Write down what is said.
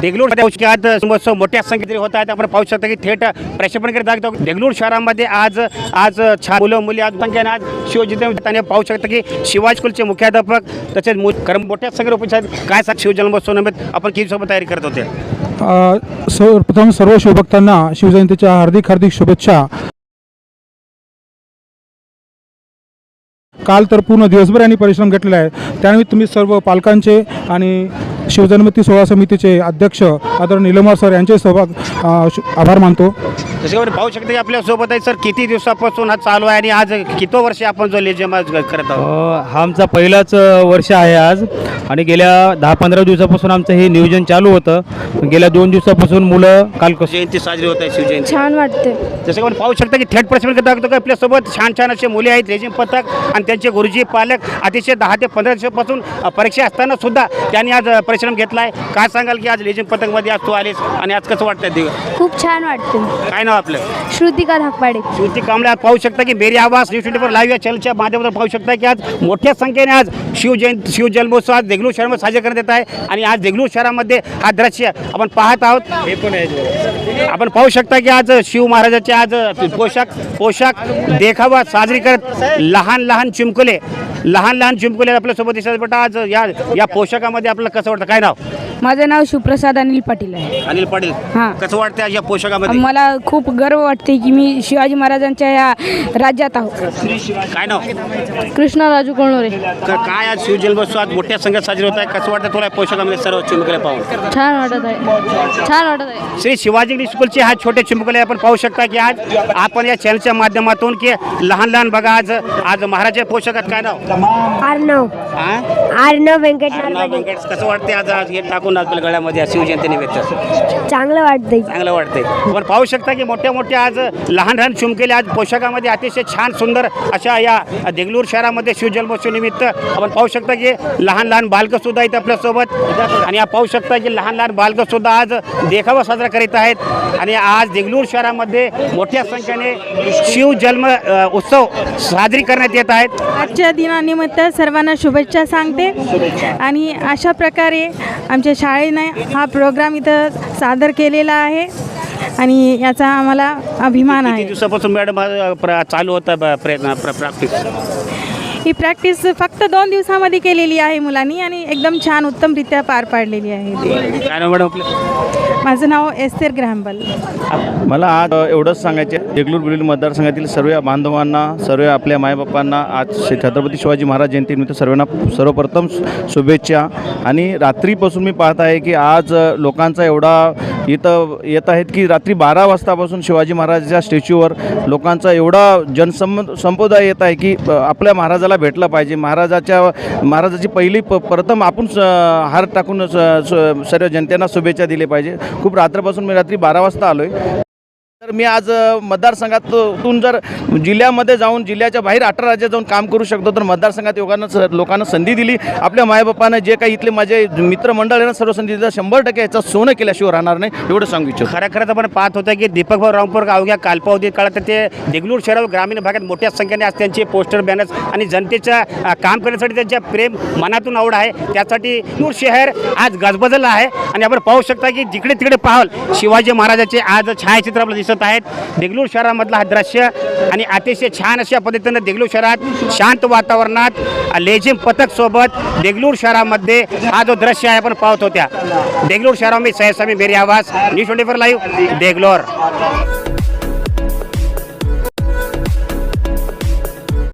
देगलूर आज महोत्सव मोठ्या संख्येने होत आहेत. आपण पाहू शकता की थेट प्रक्षेपण करीत दाखवतो देगलूर शहरामध्ये आज आज छान मुलं मुली आज संख्येने आज शिवजयंती पाहू शकता की शिवाजी स्कूलचे मुख्याध्यापक तसेच मु- कर्म मोठ्या संख्येने उपस्थित आहेत. काय सांग शिवजन्मोत्सव निमित्त आपण किती सोबत तयारी करत होते? सर्वप्रथम सर्व शिवभक्तांना शिवजयंतीच्या हार्दिक हार्दिक शुभेच्छा. काल तर पूर्ण दिवसभर यांनी परिश्रम घेतलेला आहे. त्यानिमित्त तुम्ही सर्व पालकांचे आणि शिवजन्मती सोहळा समितीचे अध्यक्ष आदरणीय निलमर सर यांचे सहभाग आभार मानतो. त्याच्यावर पाहू शकता की आपल्यासोबत आहे सर किती दिवसापासून हा चालू आहे आणि आज किती वर्ष आपण जो लेझिम आज करत आहोत? हा आमचा पहिलाच वर्ष आहे आज. आणि गेल्या दहा पंधरा दिवसापासून आमचं हे नियोजन चालू होतं. गेल्या दोन दिवसापासून मुलं काल कसं जयंती साजरी होत आहे शिवजयंती. छान वाटते जसं आपण पाहू शकता की थेट प्रश्न दाखवतो की आपल्यासोबत छान छान असे मुले आहेत रेजिम पथक आणि त्यांचे गुरुजी पालक अतिशय दहा ते पंधरा दिवसापासून परीक्षा असताना सुद्धा त्यांनी आज अ, परिश्रम घेतला आहे काय सांगाल की आज लेझिम पथकमध्ये आज तू आलीस आणि आज कसं वाटतं ते खूप छान वाटते काय नाव आपलं? श्रुतिका धाकपाडे. श्रुती कांबळे आज पाहू शकता की मेरी आवाज न्यूज ट्वेंटी फोर लाईव्ह या चॅनलच्या माध्यमातून पाहू शकता की आज मोठ्या संख्येने आज शिवजयंती शिवजन्मोत्सव आज देगलूर शहरामध्ये साजरा करण्यात येत आहे. आणि आज देगलूर शहरामध्ये हा दृश्य आपण पाहत आहोत. हे पण आहे. आपण पाहू शकता की आज शिव महाराजाचे आज पोशाख पोशाख देखावा साजरी करत लहान लहान चिमकुले लहान लहान चिमकुले आपल्यासोबत दिसत बेटा आज या या पोशाखामध्ये आपल्याला कसं वाटतं? काय नाव? माझं नाव शिवप्रसाद अनिल पाटील आहे. अनिल पाटील हां. कसं वाटतं आज या पोशाखामध्ये? मला खूप गर्व वाटते की मी शिवाजी महाराजांच्या या राज्यात आहो. काय नाव? कृष्णा राजू कोळनोरे क- काय आज शिवजन्मोत्सव आज मोठ्या संख्येत साजरी होत आहे. कसं वाटतं तुला या पोशाखामध्ये सर्व चिमकुले पाहून? छान वाटत आहे. छान वाटत आहे. श्री शिवाजी इंग्लिश स्कूलचे हा छोटे चिमुकले आपण पाहू शकता की आज आपण या चॅनलच्या माध्यमातून की लहान लहान बघा आज आज महाराजा पोशाखात काय नाव? आर्नव हा? आर्नव व्यंकट कसं वाटते आज आज हे टाकून आपल्या गळ्यामध्ये आज शिवजयंती निमित्त चांगलं वाटतंय. चांगलं वाटतंय. आपण पाहू शकता की मोठ्या मोठ्या आज लहान लहान चिमकेले आज पोशाखामध्ये अतिशय छान सुंदर अशा या देगलूर शहरामध्ये शिवजन्मोत्सव निमित्त आपण पाहू शकता की लहान लहान बालकं सुद्धा आहेत आपल्यासोबत आणि आपण पाहू शकता की लहान लहान बालकं सुद्धा आज देखावा साजरा करीत आहेत. आणि आज देगलूर शहरामध्ये मोठ्या संख्येने शिवजन्म अ, उत्सव साजरी करण्यात येत आहेत. आजच्या दिनानिमित्त सर्वांना शुभेच्छा सांगते. आणि अशा प्रकारे आमच्या शाळेने हा प्रोग्राम इथं सादर केलेला आहे आणि याचा आम्हाला अभिमान किती आहे. दिवसापासून मॅडम हा प्र- चालू होता ब- प्रयत्न प्र- प्रॅक्टिस ही प्रॅक्टिस फक्त दोन दिवसामध्ये केलेली आहे मुलांनी आणि एकदम छान उत्तमरित्या पार पाडलेली आहे. ती काय नाव मॅडम आपलं? माझं नाव एस्तेर ग्रॅम्बल. मला आज एवढंच सांगायचे देगलूर बुलील मतदारसंघातील सर्व बांधवांना सर्व आपल्या मायबापांना आज छत्रपती शिवाजी महाराज जयंतीनिमित्त सर्वांना सर्वप्रथम शुभेच्छा. आणि रात्रीपासून मी पाहत आहे की आज लोकांचा एवढा इथं येत आहेत की रात्री बारा वाजतापासून शिवाजी महाराजाच्या स्टॅच्यूवर लोकांचा एवढा जनसम संप्रदाय येत आहे की आपल्या महाराजाला भेटलं पाहिजे. महाराजाच्या महाराजाची पहिली प प्रथम आपण हार टाकून स- स- सर्व जनतेना शुभेच्छा दिली पाहिजे. खूप रात्रपासून मी रात्री बारा वाजता आलो आहे तर मी आज मतदारसंघातून जर जिल्ह्यामध्ये जाऊन जिल्ह्याच्या बाहेर अठरा राज्यात जाऊन काम करू शकतो तर मतदारसंघात योगानं लोकांना संधी दिली. आपल्या मायबापानं जे काही इथले माझे मित्रमंडळ आहे ना सर्व संधी दिल्या शंभर टक्के याचा सोनं केल्याशिवाय राहणार नाही एवढं सांगू इच्छितो. खरं खरंच आपण पाहत होतं की दीपक भाऊ रामपूर अवघ्या कालपावधी काळात ते देगलूर शहरावर ग्रामीण भागात मोठ्या संख्येने आज त्यांचे पोस्टर बॅनर्स आणि जनतेच्या काम करण्यासाठी त्यांच्या प्रेम मनातून आवड आहे. त्यासाठी नूर शहर आज गजबजलं आहे. आणि आपण पाहू शकता की जिकडे तिकडे पाहाल शिवाजी महाराजाचे आज छायाचित्र आपल्याला दिसत आहेत. देगलूर शहरामधलं हा दृश्य आणि अतिशय छान अशा पद्धतीनं देगलूर शहरात शांत वातावरणात लेझिम पथक सोबत देगलूर शहरामध्ये हा जो दृश्य आहे आपण पाहत होत्या. देगलूर शहरामध्ये सहसामी Meri Awaaz news twenty four live Deglur.